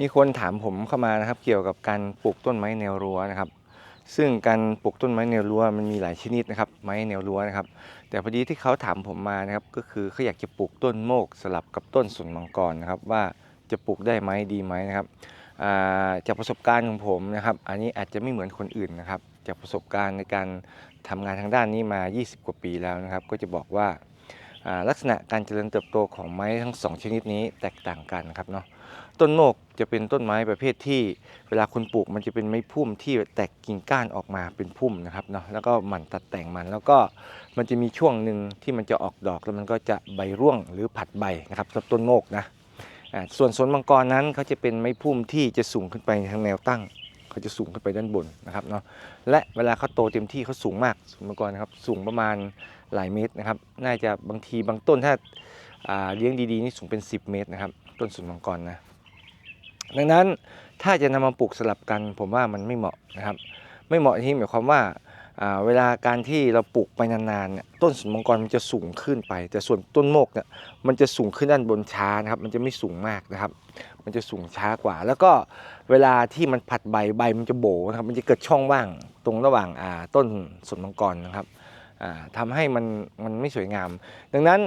มีคนถามผมเข้ามานะครับ เกี่ยวกับการปลูกต้นไม้แนวรั้วนะครับ ซึ่งการปลูกต้นไม้แนวรั้วมันมีหลายชนิดนะครับ ไม้แนวรั้วนะครับ แต่พอดีที่เขาถามผมมานะครับ ก็คือเขาอยากจะปลูกต้นโมกสลับกับต้นสนมังกรนะครับ ว่าจะปลูกได้ไหมดีไหมนะครับาจากประสบการณ์ของผมนะครับ อันนี้อาจจะไม่เหมือนคนอื่นนะครับ จากประสบการณ์ในการทำงานทางด้านนี้มา 20 กว่าปีแล้วนะครับ ก็จะบอกว่า ลักษณะการเจริญเติบโตของไม้ทั้งสองชนิดนี้แตกต่างกันครับเนาะต้นโมกจะเป็นต้นไม้ประเภทที่ เวลาคุณปลูกมันจะเป็นไม้พุ่มที่แตกกิ่งก้านออกมาเป็นพุ่มนะครับเนาะแล้วก็หมั่นตัดแต่งมัน แล้วก็มันจะมีช่วงหนึ่งที่มันจะออกดอกแล้วมันก็จะใบร่วงหรือผัดใบนะครับสำหรับต้นโมกนะส่วนสวนมังกรนั้นเขาจะเป็นไม้พุ่มที่จะสูงขึ้นไปทางแนวตั้งเขาจะสูงขึ้นไปด้านบนนะครับเนาะและเวลาเขาโตเต็มที่เขาสูงมากสวนมังกรนะครับสูงประมาณ หลายเมตรนะครับ น่าจะบางทีบางต้นถ้าาเลี้ยงดีๆนี่สูงเป็น 10 เมตรนะครับ ต้นสวนมังกรนะ ดังนั้นถ้าจะนำมาปลูกสลับกันผมว่ามันไม่เหมาะนะครับ ไม่เหมาะที่หมายความว่าาเวลาการที่เราปลูกไปนานๆเนี่ยต้นสนมังกรมันจะสูงขึ้นไป แต่ส่วนต้นโมกเนี่ยมันจะสูงขึ้นด้านบนช้านะครับ มันจะไม่สูงมากนะครับ มันจะสูงช้ากว่า แล้วก็เวลาที่มันผัดใบใบมันจะโบนะครับ มันจะเกิดช่องว่างตรงระหว่างาต้นสนมังกรนะครับ อ่าทำให้มันมันไม่สวยงาม ดังนั้น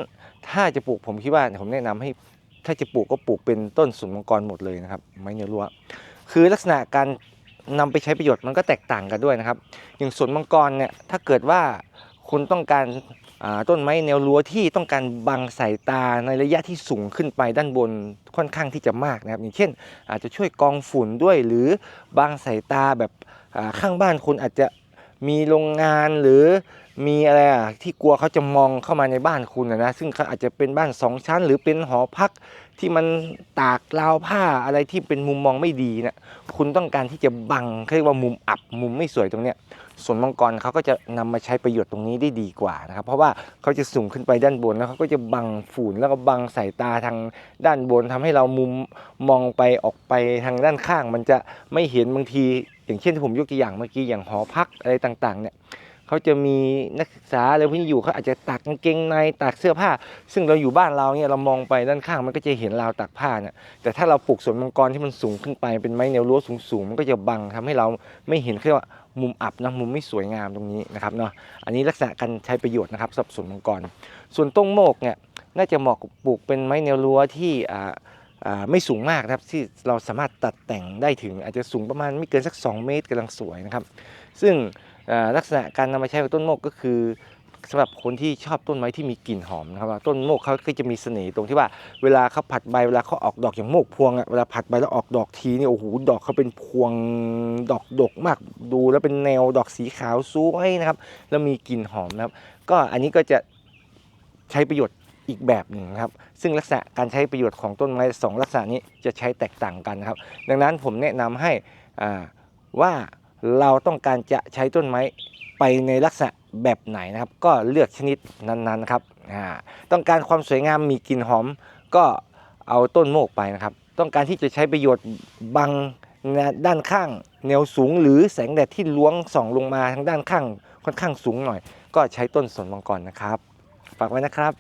ถ้าจะปลูกผมคิดว่าผมแนะนำให้ถ้าจะปลูกก็ปลูกเป็นต้นสุนมังกรหมดเลยนะครับไม้เนื้อรั้วคือลักษณะการนำไปใช้ประโยชน์มันก็แตกต่างกันด้วยนะครับ อย่างสวนมังกรเนี่ยถ้าเกิดว่าคุณต้องการต้นไม้แนวรั้วที่ต้องการบังสายตาในระยะที่สูงขึ้นไปด้านบนค่อนข้างที่จะมากนะครับ อย่างเช่น อาจจะช่วยกองฝุ่นด้วย หรือบังสายตาแบบข้างบ้านคุณอาจจะมีโรงงานหรือ มีอะไรอะที่กลัวเขาจะมองเข้ามาในบ้านคุณนะนะซึ่งเขาอาจจะเป็นบ้านสองชั้น หรือเป็นหอพักที่มันตากราวผ้าอะไรที่เป็นมุมมองไม่ดีนะคุณต้องการที่จะบังเขาเรียกว่ามุมอับมุมไม่สวยตรงเนี้ยส่วนมังกรเขาก็จะนำมาใช้ประโยชน์ตรงนี้ได้ดีกว่านะครับเพราะว่าเขาจะสูงขึ้นไปด้านบนแล้วเขาก็จะบังฝุ่นแล้วก็บังสายตาทางด้านบนทำให้เรามุมมองไปออกไปทางด้านข้าง มันจะไม่เห็นบางที อย่างเช่นที่ผมยกตัวอย่างเมื่อกี้อย่างหอพักอะไรต่างๆเนี่ย เขาจะมีนักศึกษาอะไรพวกนี้อยู่เขาอาจจะตากกางเกงในตากเสื้อผ้า ซึ่งเราอยู่บ้านเราเนี่ยเรามองไปด้านข้างมันก็จะเห็นราวตากผ้าเนี่ยแต่ถ้าเราปลูกสวนมังกรที่มันสูงขึ้นไปเป็นไม้แนวรั้วสูงๆมันก็จะบังทำให้เราไม่เห็นเรียกว่ามุมอับนะมุมไม่สวยงามตรงนี้นะครับเนาะอันนี้ลักษณะการใช้ประโยชน์นะครับสำหรับสวนมังกร ส่วนต้งโมกเนี่ยน่าจะเหมาะปลูกเป็นไม้แนวรั้วที่อ่าไม่สูงมากนะครับที่เราสามารถตัดแต่งได้ถึงอาจจะสูงประมาณไม่เกินสัก 2 เมตรกำลังสวยนะครับ ซึ่ง ลักษณะการนำมาใช้กับต้นโมกก็คือสำหรับคนที่ชอบต้นไม้ที่มีกลิ่นหอมนะครับต้นโมกเขาก็จะมีเสน่ห์ตรงที่ว่าเวลาเขาผัดใบเวลาเขาออกดอกอย่างโมกพวงอะเวลาผัดใบแล้วออกดอกทีนี่โอ้โหดอกเขาเป็นพวงดอกดกมากดูแล้วเป็นแนวดอกสีขาวสวยนะครับ แล้วมีกลิ่นหอมนะครับ ก็อันนี้ก็จะใช้ประโยชน์อีกแบบหนึ่งครับ ซึ่งลักษณะการใช้ประโยชน์ของต้นไม้สองลักษณะนี้จะใช้แตกต่างกันครับ ดังนั้นผมแนะนำให้ว่า เราต้องการจะใช้ต้นไม้ไปในลักษณะแบบไหนนะครับ ก็เลือกชนิดนั้นๆนะครับต้องการความสวยงามมีกลิ่นหอม ก็เอาต้นโมกไปนะครับ ต้องการที่จะใช้ประโยชน์บังด้านข้างแนวสูงหรือแสงแดดที่ล้วงส่องลงมาทางด้านข้างค่อนข้างสูงหน่อย ก็ใช้ต้นสนมังกรนะครับ ฝากไว้นะครับ